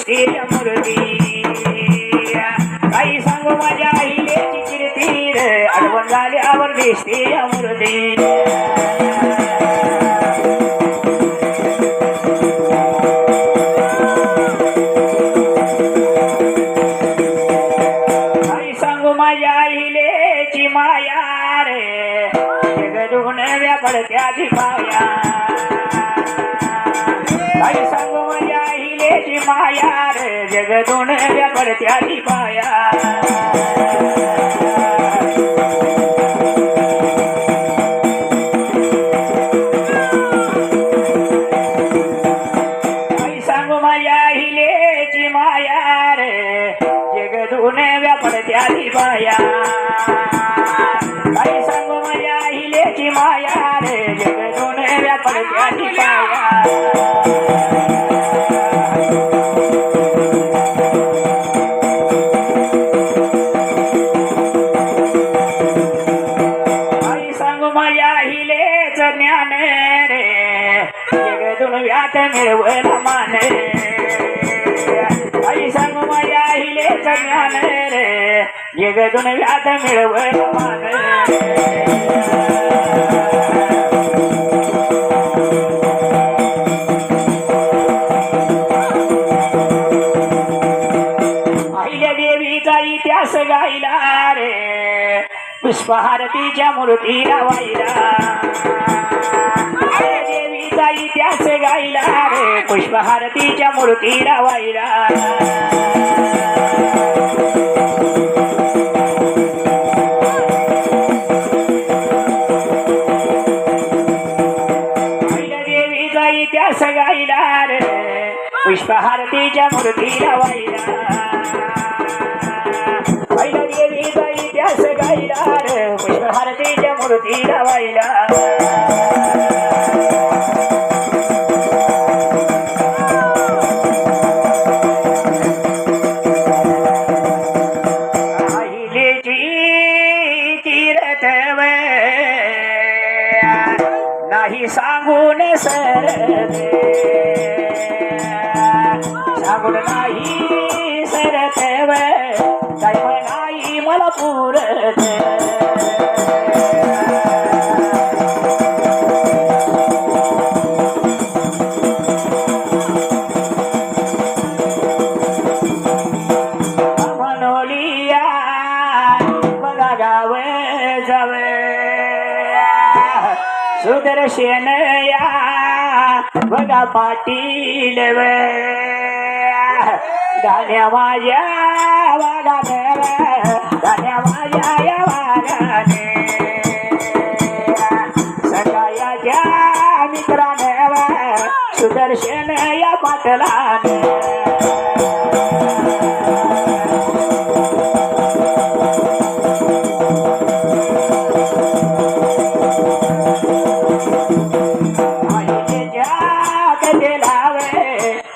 दिसते अमृती काही सांगू माझ्या आईलेची कीर्ती रे. झाल्यावर दिसते अमृती काही सांगू माझ्या आईलेची माया रे. जगदून व्यापडत्या दिमाया काही सांगू माझ्या आईलेची माया रे जगदून व्यापडत्या माया. काही माया रे जगदून व्यापडत्या त्याची काही माया. ज्ञान रे. जगदून व्यात मिळवल मान. आई सांग माझ्या हिलेच ज्ञान रे. जगदून व्यात मिळवल मान. पुष्पहारतीच्या मूर्ती वाहिला देवी देवीचा इतिहास गायला रे पुष्पहारतीच्या मूर्ती वाहिला देवीचा इतिहास रे पुष्पहारतीच्या मूर्ती वाहिला भारतीच्या पुष्पहारतीच्या मूर्तीला वाहिला अहिलेची नाही सांगून सर सांगून नाही सरतव काय नाही मला पुरत. जावे. सुदर्शन या बघा पाटील व. गाण्या माझ्या वागा गाण्या माझ्या या वागाने. सकाळच्या मित्राने. सुदर्शन या पाटलाने.